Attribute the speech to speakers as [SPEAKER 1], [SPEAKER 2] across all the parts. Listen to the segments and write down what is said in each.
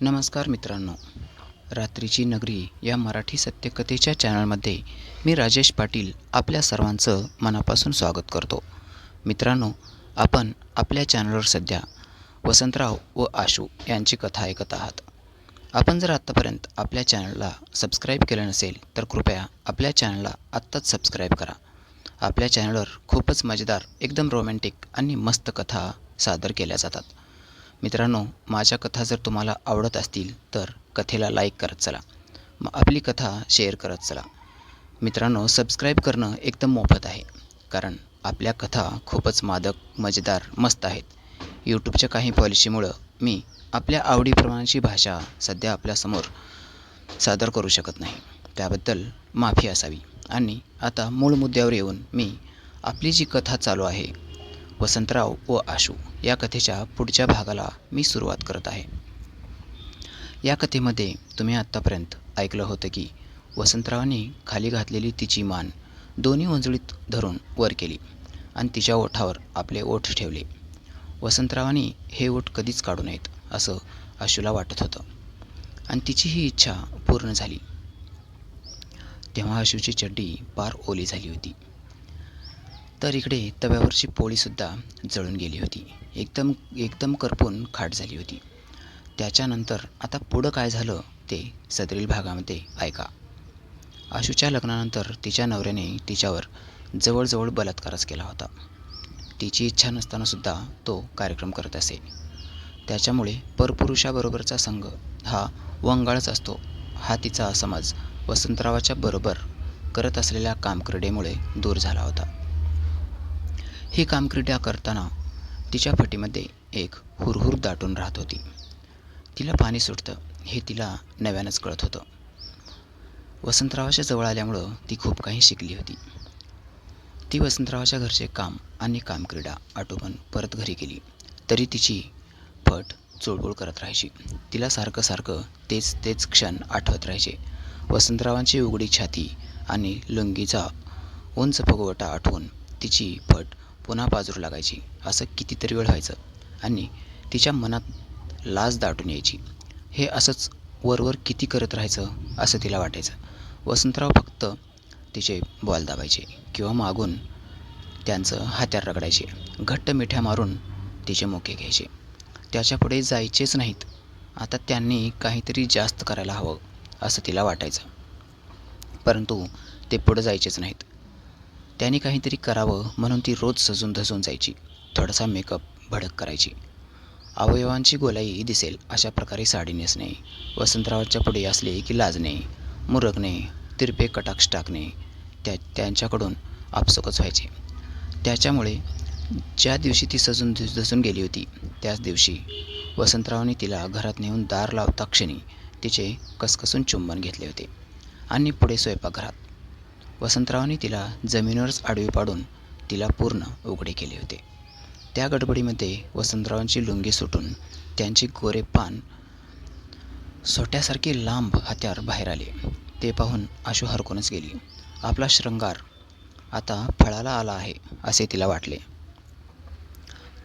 [SPEAKER 1] नमस्कार मित्रांनो. रात्रीची नगरी या मराठी सत्यकथेच्या चॅनलमध्ये मी राजेश पाटील आपल्या सर्वांचं मनापासून स्वागत करतो. मित्रांनो आपण आपल्या चॅनलवर सध्या वसंतराव व आशू यांची कथा ऐकत आहात. आपण जर आत्तापर्यंत आपल्या चॅनलला सबस्क्राईब केलं नसेल तर कृपया आपल्या चॅनलला आत्ताच सबस्क्राईब करा. आपल्या चॅनलवर खूपच मजेदार एकदम रोमॅन्टिक आणि मस्त कथा सादर केल्या जातात. मित्रांनो माझ्या कथा जर तुम्हाला आवडत असतील तर कथेला लाईक करत चला. मग आपली कथा शेअर करत चला. मित्रांनो सबस्क्राईब करणं एकदम मोफत आहे कारण आपल्या कथा खूपच मादक मजेदार मस्त आहेत. यूट्यूबच्या काही पॉलिसीमुळं मी आपल्या आवडीप्रमाणेची भाषा सध्या आपल्यासमोर सादर करू शकत नाही. त्याबद्दल माफी असावी. आणि आता मूळ मुद्द्यावर येऊन मी आपली जी कथा चालू आहे वसंतराव व आशू या कथेच्या पुढच्या भागाला मी सुरुवात करत आहे. या कथेमध्ये तुम्ही आत्तापर्यंत ऐकलं होतं की वसंतरावाने खाली घातलेली तिची मान दोन्ही उंजळीत धरून वर केली आणि तिच्या ओठावर आपले ओठ ठेवले. वसंतरावाने हे ओठ कधीच काढू नयेत असं आशूला वाटत होतं. आणि तिची ही इच्छा पूर्ण झाली. तेव्हा आशूची चड्डी पार ओली झाली होती. तर इकडे तव्यावरची पोळीसुद्धा जळून गेली होती. एकदम एकदम करपून खाट झाली होती. त्याच्यानंतर आता पुढं काय झालं ते सदरील भागामध्ये ऐका. आशूच्या लग्नानंतर तिच्या नवऱ्याने तिच्यावर जवळजवळ बलात्कारच केला होता. तिची इच्छा नसतानासुद्धा तो कार्यक्रम करत असे. त्याच्यामुळे परपुरुषाबरोबरचा संघ हा वंगाळच असतो. हा तिचा समज वसंतरावाच्या बरोबर करत असलेल्या कामक्रीडेमुळे दूर झाला होता. ही कामक्रीडा करताना तिच्या फटीमध्ये एक हुरहुर दाटून राहत होती. तिला पाणी सुटतं हे तिला नव्यानंच कळत होतं. वसंतरावाच्या जवळ आल्यामुळं ती खूप काही शिकली होती. ती वसंतरावाच्या घरचे काम आणि कामक्रीडा आटोपून परत घरी गेली तरी तिची फट चोळबोळ करत राहायची. तिला सारखं सारखं तेच तेच क्षण आठवत राहायचे. वसंतरावांची उघडी छाती आणि लुंगीचा उंच फगवटा आठवून तिची फट पुन्हा बाजूला लागायची. असं कितीतरी वेळ व्हायचं आणि तिच्या मनात लाज दाटून यायची. हे असंच वरवर किती करत राहायचं असं तिला वाटायचं. वसंतराव फक्त तिचे बॉल दाबायचे किंवा मागून त्यांचं हात्यार रगडायचे. घट्ट मिठ्या मारून तिचे मोके घ्यायचे. त्याच्यापुढे जायचेच नाहीत. आता त्यांनी काहीतरी जास्त करायला हवं असं तिला वाटायचं. परंतु ते पुढं जायचेच नाहीत. त्याने काहीतरी करावं म्हणून ती रोज सजून धजून जायची. थोडासा मेकअप भडक करायची. अवयवांची गोलाई दिसेल अशा प्रकारे साडी नेसणे. वसंतरावांच्या पुढे असले की लाजणे मुरगणे तिरपे कटाक्ष टाकणे त्या त्यांच्याकडून आपसुकच व्हायचे. त्याच्यामुळे ज्या दिवशी ती सजून धज- धजून गेली होती त्याच दिवशी वसंतरावांनी तिला घरात नेऊन दार लावता क्षणी तिचे कसकसून चुंबन घेतले होते. आणि पुढे स्वयंपाकघरात वसंतरावांनी तिला जमिनीवरच आडवी पाडून तिला पूर्ण उघडे केले होते. त्या गडबडीमध्ये वसंतरावांची लुंगी सुटून त्यांचे गोरे पान सोट्यासारखे लांब हत्यार बाहेर आले. ते पाहून आशू हरकूनच गेली. आपला श्रंगार आता फळाला आला आहे असे तिला वाटले.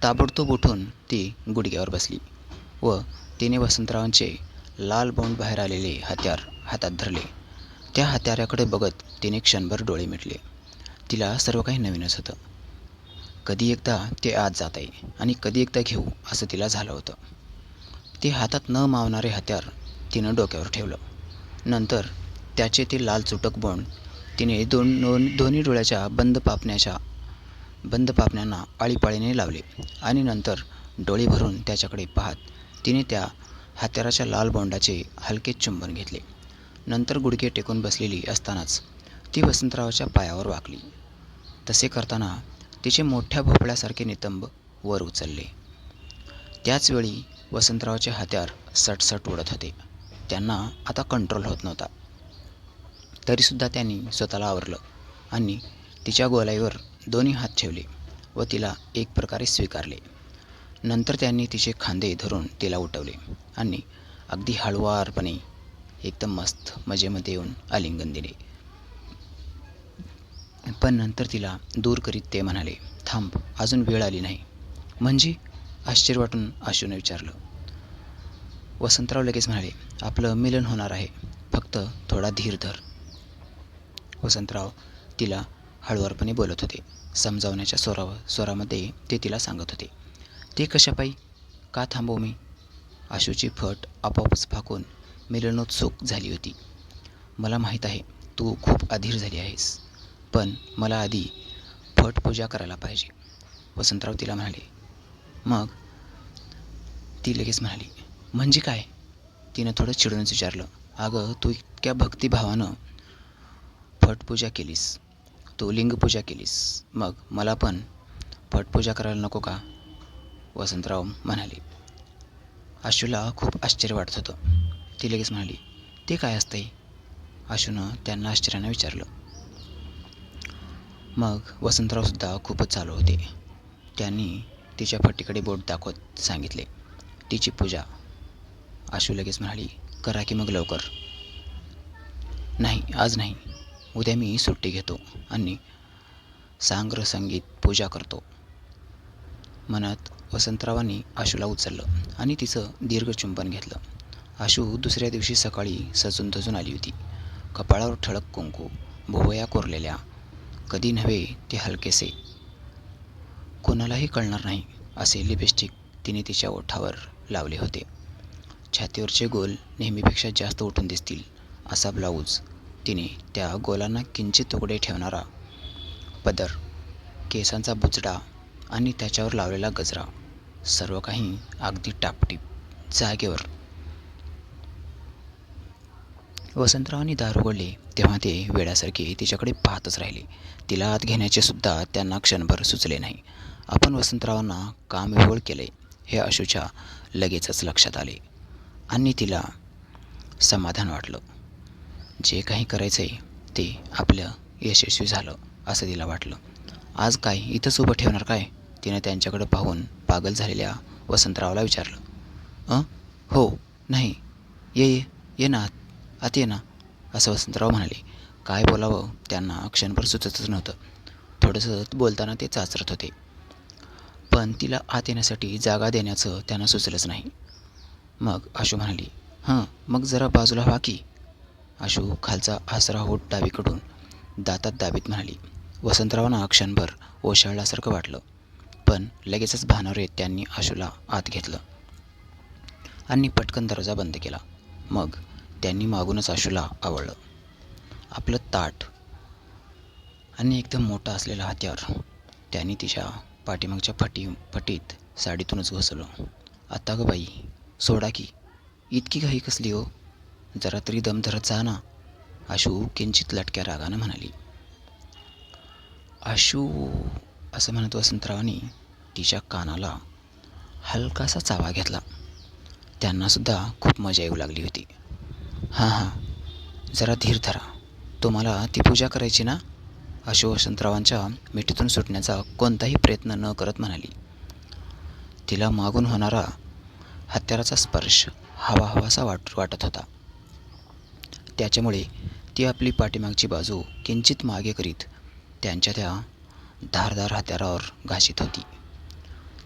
[SPEAKER 1] ताबडतोब उठून ती गुडघ्यावर बसली व तिने वसंतरावांचे लाल बोंड बाहेर आलेले हत्यार हातात धरले. त्या हत्याऱ्याकडे बघत तिने क्षणभर डोळे मिटले. तिला सर्व काही नवीनच होतं. कधी एकदा ते आत जात आहे आणि कधी एकदा घेऊ असं तिला झालं होतं. ते हातात न मावणारे हत्यार तिनं डोक्यावर ठेवलं. नंतर त्याचे ते लाल चुटक बोंड तिने दोन दोन दोन्ही डोळ्याच्या बंद पापण्याच्या बंद पापण्यांना आळीपाळीने लावले आणि नंतर डोळे भरून त्याच्याकडे पाहत तिने त्या हत्याराच्या लाल बोंडाचे हलके चुंबन घेतले. नंतर गुडघे टेकून बसलेली असतानाच ती वसंतरावाच्या पायावर वाकली. तसे करताना तिचे मोठ्या भोपळ्यासारखे नितंब वर उचलले. त्याचवेळी वसंतरावाचे हत्यार सटसट उडत होते. त्यांना आता कंट्रोल होत नव्हता. तरीसुद्धा त्यांनी स्वतःला आवरलं आणि तिच्या गोलाईवर दोन्ही हात ठेवले व तिला एक प्रकारे स्वीकारले. नंतर त्यांनी तिचे खांदे धरून तिला उठवले आणि अगदी हळुवारपणे एकदम मस्त मजेमध्ये येऊन आलिंगन दिले. पण नंतर तिला दूर करीत ते म्हणाले थांब अजून वेळ आली नाही. म्हणजे आश्चर्य वाटून आशूने विचारलं. वसंतराव लगेच म्हणाले आपलं मिलन होणार आहे. फक्त थोडा धीर धर. वसंतराव तिला हळुवारपणे बोलत होते. समजावण्याच्या स्वरा स्वरामध्ये ते तिला सांगत होते. ते कशापायी? का थांबवू मी? आशूची फट आपोआपच फाकून मिलनोत्सुक झाली होती. मला माहीत आहे तू खूप अधीर झाली आहेस. पण मला आधी फट पूजा करायला पाहिजे. वसंतराव तिला म्हणाले मग? ती लगेच म्हणाली म्हणजे काय? तिनं थोडं चिडूनच विचारलं अगं तू इतक्या भक्तिभावानं फटपूजा केलीस. तू लिंगपूजा केलीस. मग मला पण फटपूजा करायला नको का? वसंतराव म्हणाले. आशूला खूप आश्चर्य वाटत होतं. ती लगेच म्हणाली ते काय असतंय? आशूनं त्यांना आश्चर्यानं विचारलं. मग वसंतरावसुद्धा खूपच चालू होते. त्यांनी तिच्या फटीकडे बोट दाखवत सांगितले तिची पूजा. आशू लगेच म्हणाली करा की मग लवकर. नाही आज नाही. उद्या मी सुट्टी घेतो आणि सांग्र संगीत पूजा करतो. म्हणत वसंतरावांनी आशूला उचललं आणि तिचं दीर्घ चुंबन घेतलं. आशू दुसऱ्या दिवशी सकाळी सजून तजून आली होती. कपाळावर ठळक कुंकू भोवया कोरलेल्या. कधी नव्हे ते हलकेसे. कोणालाही कळणार नाही असे लिपस्टिक तिने तिच्या ओठावर लावले होते. छातीवरचे गोल नेहमीपेक्षा जास्त उठून दिसतील असा ब्लाऊज तिने त्या गोलांना किंचित तुकडे ठेवणारा. पदर केसांचा बुचडा आणि त्याच्यावर लावलेला गजरा सर्व काही अगदी टापटीप जागेवर वसंतरावांनी दार उघडले. तेव्हा ते वेड्यासारखे तिच्याकडे पाहतच राहिले. तिला आत घेण्याचे सुद्धा त्यांना क्षणभर सुचले नाही. आपण वसंतरावांना काम विहोळ केले हे अशूच्या लगेचच लक्षात आले. आणि तिला समाधान वाटलं. जे काही करायचं आहे ते आपलं यशस्वी झालं असं तिला वाटलं. आज काय इथंच उभं ठेवणार काय? तिने त्यांच्याकडे पाहून पागल झालेल्या वसंतरावला विचारलं. अं? हो नाही. ये ये. ये ना आत ये ना असं वसंतराव म्हणाले. काय बोलावं त्यांना क्षणभर सुचतच नव्हतं. थोडंसं बोलताना ते चाचरत होते. पण तिला आत येण्यासाठी जागा देण्याचं त्यांना सुचलंच नाही. मग आशू म्हणाली हां मग जरा बाजूला व्हा की. आशू खालचा आसरा होत डावीकडून दातात दाबीत म्हणाली वसंतरावांना क्षणभर ओशाळल्यासारखं वाटलं. पण लगेचच भानावर येत त्यांनी आशूला आत घेतलं आणि पटकन दरवाजा बंद केला. मग त्यांनी मागूनच आशूला आवडलं. आपलं ताट आणि एकदम मोठा असलेला हत्यार त्यांनी तिच्या पाठीमागच्या फटी फटीत साडीतूनच घुसवलं आता ग बाई सोडा की. इतकी घाई कसली हो? जरा तरी दम धरत जा ना. आशू किंचित लटक्या रागानं म्हणाली. आशू असं म्हणत वसंतरावांनी तिच्या कानाला हलकासा चावा घेतला. त्यांनासुद्धा खूप मजा येऊ लागली होती. हां हां. जरा धीर धरा. तुम्हाला ती पूजा करायची ना? अशोक वसंतरावांच्या मिठीतून सुटण्याचा कोणताही प्रयत्न न करत म्हणाली. तिला मागून होणारा हत्याराचा स्पर्श हवा हवासा वाट वाटत होता. त्याच्यामुळे ती आपली पाठीमागची बाजू किंचित मागे करीत त्यांच्या त्या धारदार हत्यारावर घाशीत होती.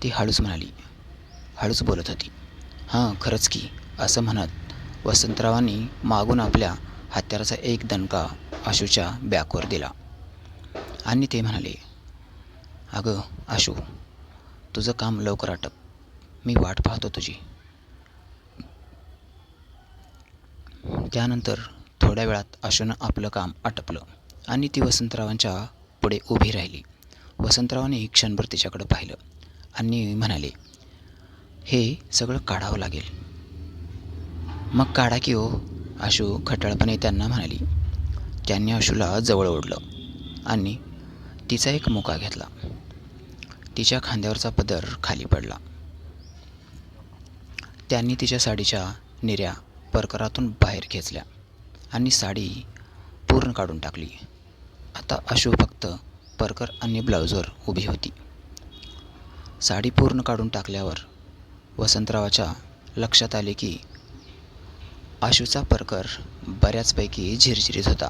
[SPEAKER 1] ती हळूच म्हणाली. हळूच बोलत होती. हां खरंच की असं म्हणत वसंतरावांनी मागून आपल्या हत्याराचा एक दणका आशूच्या बॅकवर दिला. आणि ते म्हणाले अगं आशू तुझं काम लवकर आटप. मी वाट पाहतो तुझी. त्यानंतर थोड्या वेळात आशूनं आपलं काम आटपलं आणि ती वसंतरावांच्या पुढे उभी राहिली. वसंतरावाने क्षणभर तिच्याकडं पाहिलं आणि म्हणाले हे सगळं काढावं लागेल. मग काढा की हो. आशू खटाळपणे त्यांना म्हणाली. त्यांनी आशूला जवळ ओढलं आणि तिचा एक मुका घेतला. तिच्या खांद्यावरचा पदर खाली पडला. त्यांनी तिच्या साडीच्या निऱ्या परकरातून बाहेर खेचल्या आणि साडी पूर्ण काढून टाकली. आता अशू फक्त परकर आणि ब्लाऊजवर उभी होती. साडी पूर्ण काढून टाकल्यावर वसंतरावाच्या लक्षात आले की आशूचा परकर बऱ्याचपैकी झिरझिरीत होता.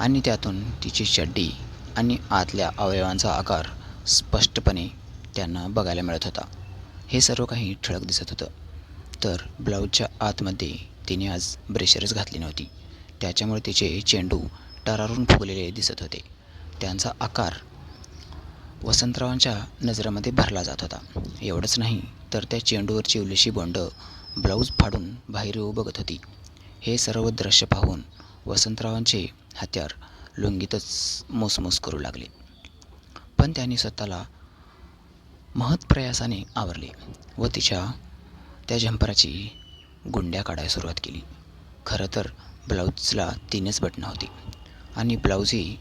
[SPEAKER 1] आणि त्यातून तिची चड्डी आणि आतल्या अवयवांचा आकार स्पष्टपणे त्यांना बघायला मिळत होता. हे सर्व काही ठळक दिसत होतं. तर ब्लाऊजच्या आतमध्ये तिने आज ब्रेशरच घातली नव्हती. त्याच्यामुळे तिचे चेंडू टरारून फुगलेले दिसत होते. त्यांचा आकार वसंतरावांच्या नजरेमध्ये भरला जात होता. एवढंच नाही तर त्या चेंडूवरची उलिशी बोंड ब्लाऊज फाडून बाहेर येऊ बघत होती. हे सर्व दृश्य पाहून वसंतरावांचे हत्यार लुंगीतच मोसमोस करू लागले. पण त्यांनी स्वतःला महत् प्रयासाने आवरले व तिच्या त्या झंपराची गुंड्या काढायला सुरुवात केली. खरं तर ब्लाऊजला तीनच बटणं होती आणि ब्लाऊजही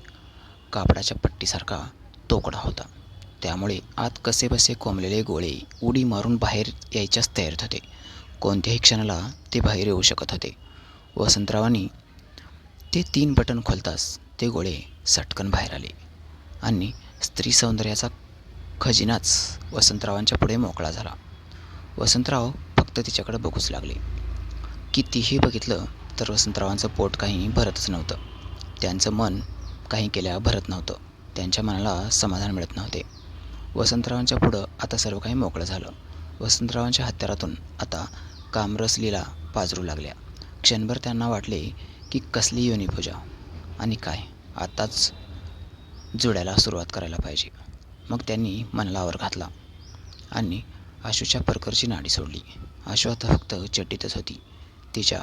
[SPEAKER 1] कापडाच्या पट्टीसारखा तोकडा होता. त्यामुळे आत कसेबसे कोंबलेले गोळे उडी मारून बाहेर यायच्याच तयारीत होते. कोणत्याही क्षणाला ते बाहेर येऊ शकत होते. वसंतरावांनी ते तीन बटन खोलताच ते गोळे सटकन बाहेर आले आणि स्त्री सौंदर्याचा खजिनाच वसंतरावांच्या पुढे मोकळा झाला. वसंतराव फक्त तिच्याकडे बघूच लागले. कितीही बघितलं तर वसंतरावांचं पोट काही भरतच नव्हतं. त्यांचं मन काही केल्या भरत नव्हतं. त्यांच्या मनाला समाधान मिळत नव्हते. वसंतरावांच्या पुढं आता सर्व काही मोकळं झालं. वसंतरावांच्या हत्यारातून आता कामरसलीला पाजरू लागल्या. क्षणभर त्यांना वाटले की कसली योनी पूजा आणि काय आताच जुड्याला सुरुवात करायला पाहिजे. मग त्यांनी मनलावर घातला आणि आशूच्या परकरची नाडी सोडली. आशू आता फक्त चड्डीतच होती. तिच्या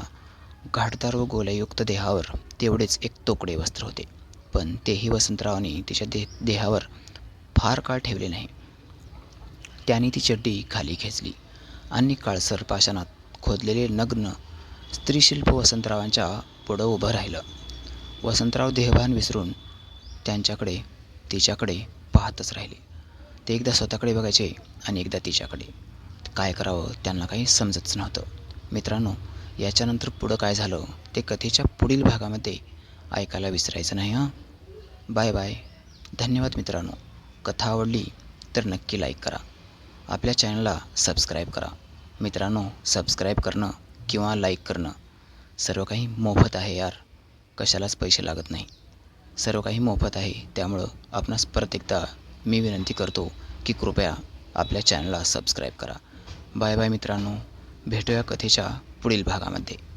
[SPEAKER 1] घाटदार व गोलयुक्त देहावर तेवढेच एक तोकडे वस्त्र होते. पण तेही वसंतरावांनी तिच्या दे देहावर फार काळ ठेवले नाही. त्याने ती चड्डी खाली खेचली आणि काळसर पाषाणात खोदलेले नग्न स्त्रीशिल्प वसंतरावांच्या पुढं उभं राहिलं. वसंतराव देहभान विसरून त्यांच्याकडे तिच्याकडे पाहतच राहिले. ते एकदा स्वतःकडे बघायचे आणि एकदा तिच्याकडे. काय करावं त्यांना काही समजतच नव्हतं. मित्रांनो याच्यानंतर पुढं काय झालं ते कथेच्या पुढील भागामध्ये ऐकायला विसरायचं नाही हां? Bye bye. धन्यवाद मित्रांनो. कथा आवडली तर नक्की लाईक करा. आपल्या चॅनलला सबस्क्राईब करा. मित्रांनो सबस्क्राईब करणं किंवा लाईक करणं सर्व काही मोफत आहे यार. कशालाच पैसे लागत नाही. सर्व काही मोफत आहे त्यामुळं आपणास परत एकदा मी विनंती करतो की कृपया आपल्या चॅनलला सबस्क्राईब करा. बाय बाय मित्रांनो. भेटूया कथेच्या पुढील भागामध्ये.